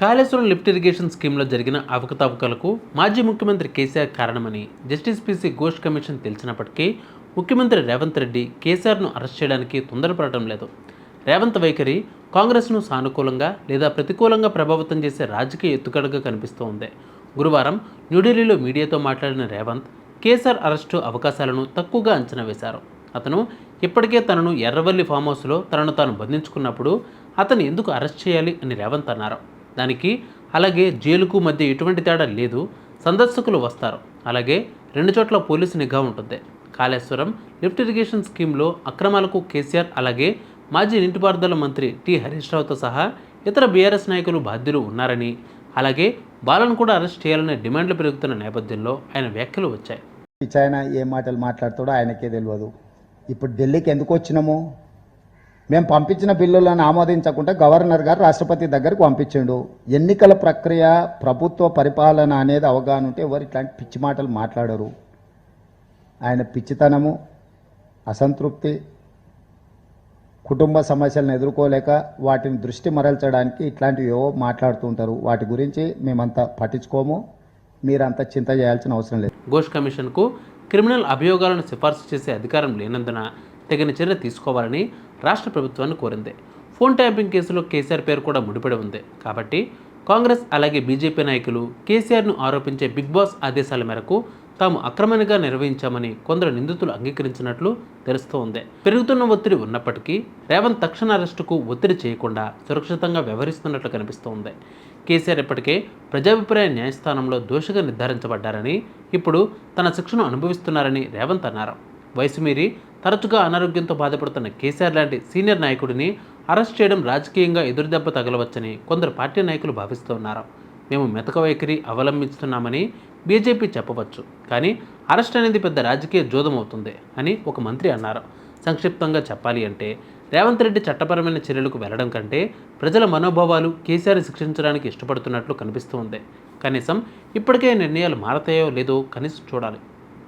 Kaleshwaram lift irrigation స్కీమ్లో జరిగిన అవకతవకలకు మాజీ ముఖ్యమంత్రి కేసీఆర్ కారణమని జస్టిస్ పీసీ ఘోష్ కమిషన్ తెలిసినప్పటికీ ముఖ్యమంత్రి రేవంత్ రెడ్డి కేసీఆర్ను అరెస్ట్ చేయడానికి తొందరపడటం లేదు. రేవంత్ వైఖరి కాంగ్రెస్ను సానుకూలంగా లేదా ప్రతికూలంగా ప్రభావితం చేసే రాజకీయ ఎత్తుగడగా కనిపిస్తూ ఉంది గురువారం న్యూఢిల్లీలో మీడియాతో మాట్లాడిన రేవంత్ కేసీఆర్ అరెస్టు అవకాశాలను తక్కువగా అంచనా వేశారు. అతను ఇప్పటికే తనను ఎర్రవల్లి ఫామ్ హౌస్లో తనను తాను బంధించుకున్నప్పుడు అతను ఎందుకు అరెస్ట్ చేయాలి అని రేవంత్ అన్నారు. దానికి అలాగే జైలుకు మధ్య ఎటువంటి తేడా లేదు. సందర్శకులు వస్తారు. అలాగే రెండు చోట్ల పోలీసు నిఘా ఉంటుంది. కాళేశ్వరం లిఫ్ట్ ఇరిగేషన్ స్కీమ్లో అక్రమాలకు కేసీఆర్ అలాగే మాజీ నీటిపారుదల మంత్రి టి. హరీష్ రావుతో సహా ఇతర బీఆర్ఎస్ నాయకులు బాధ్యులు ఉన్నారని అలాగే బాలను కూడా అరెస్ట్ చేయాలనే డిమాండ్లు పెరుగుతున్న నేపథ్యంలో ఆయన వ్యాఖ్యలు వచ్చాయి. చైనా ఏ మాటలు మాట్లాడుతాడో ఆయనకే తెలియదు. ఇప్పుడు ఢిల్లీకి ఎందుకు వచ్చినాము? మేము పంపించిన బిల్లులను ఆమోదించకుండా గవర్నర్ గారు రాష్ట్రపతి దగ్గరకు పంపించిండు. ఎన్నికల ప్రక్రియ ప్రభుత్వ పరిపాలన అనేది అవగాహన ఉంటే ఎవరు ఇట్లాంటి పిచ్చి మాటలు మాట్లాడరు. ఆయన పిచ్చితనము అసంతృప్తి కుటుంబ సమస్యలను ఎదుర్కోలేక వాటిని దృష్టి మరల్చడానికి ఇట్లాంటివి ఏవో మాట్లాడుతుంటారు వాటి గురించి మేమంతా పట్టించుకోము. మీరంతా చింత చేయాల్సిన అవసరం లేదు. ఘోష్ కమిషన్కు క్రిమినల్ అభియోగాలను సిఫార్సు చేసే అధికారం లేనందున తగిన చర్య తీసుకోవాలని రాష్ట్ర ప్రభుత్వాన్ని కోరింది. ఫోన్ ట్యాపింగ్ కేసులో కేసీఆర్ పేరు కూడా ముడిపడి ఉంది. కాబట్టి కాంగ్రెస్ అలాగే బీజేపీ నాయకులు కేసీఆర్ను ఆరోపించే బిగ్ బాస్ ఆదేశాల మేరకు తాము అక్రమంగా నిర్వహించామని కొందరు నిందితులు అంగీకరించినట్లు తెలుస్తూ ఉంది. పెరుగుతున్న ఒత్తిడి ఉన్నప్పటికీ రేవంత్ తక్షణ అరెస్టుకు ఒత్తిడి చేయకుండా సురక్షితంగా వ్యవహరిస్తున్నట్లు కనిపిస్తోంది కేసీఆర్ ఇప్పటికే ప్రజాభిప్రాయ న్యాయస్థానంలో దోషిగా నిర్ధారించబడ్డారని ఇప్పుడు తన శిక్షను అనుభవిస్తున్నారని రేవంత్ అన్నారు. వయసు మీరి తరచుగా అనారోగ్యంతో బాధపడుతున్న కేసీఆర్ లాంటి సీనియర్ నాయకుడిని అరెస్ట్ చేయడం రాజకీయంగా ఎదురుదెబ్బ తగలవచ్చని కొందరు పార్టీ నాయకులు భావిస్తున్నారు మేము మెతక వైఖరి అవలంబిస్తున్నామని బీజేపీ చెప్పవచ్చు. కానీ అరెస్ట్ అనేది పెద్ద రాజకీయ జోదం అవుతుంది అని ఒక మంత్రి అన్నారు. సంక్షిప్తంగా చెప్పాలి అంటే రేవంత్ రెడ్డి చట్టపరమైన చర్యలకు వెళ్ళడం కంటే ప్రజల మనోభావాలు కేసీఆర్ శిక్షించడానికి ఇష్టపడుతున్నట్లు కనిపిస్తోంది కనీసం ఇప్పటికే నిర్ణయాలు మారతాయో లేదో కనీసం చూడాలి.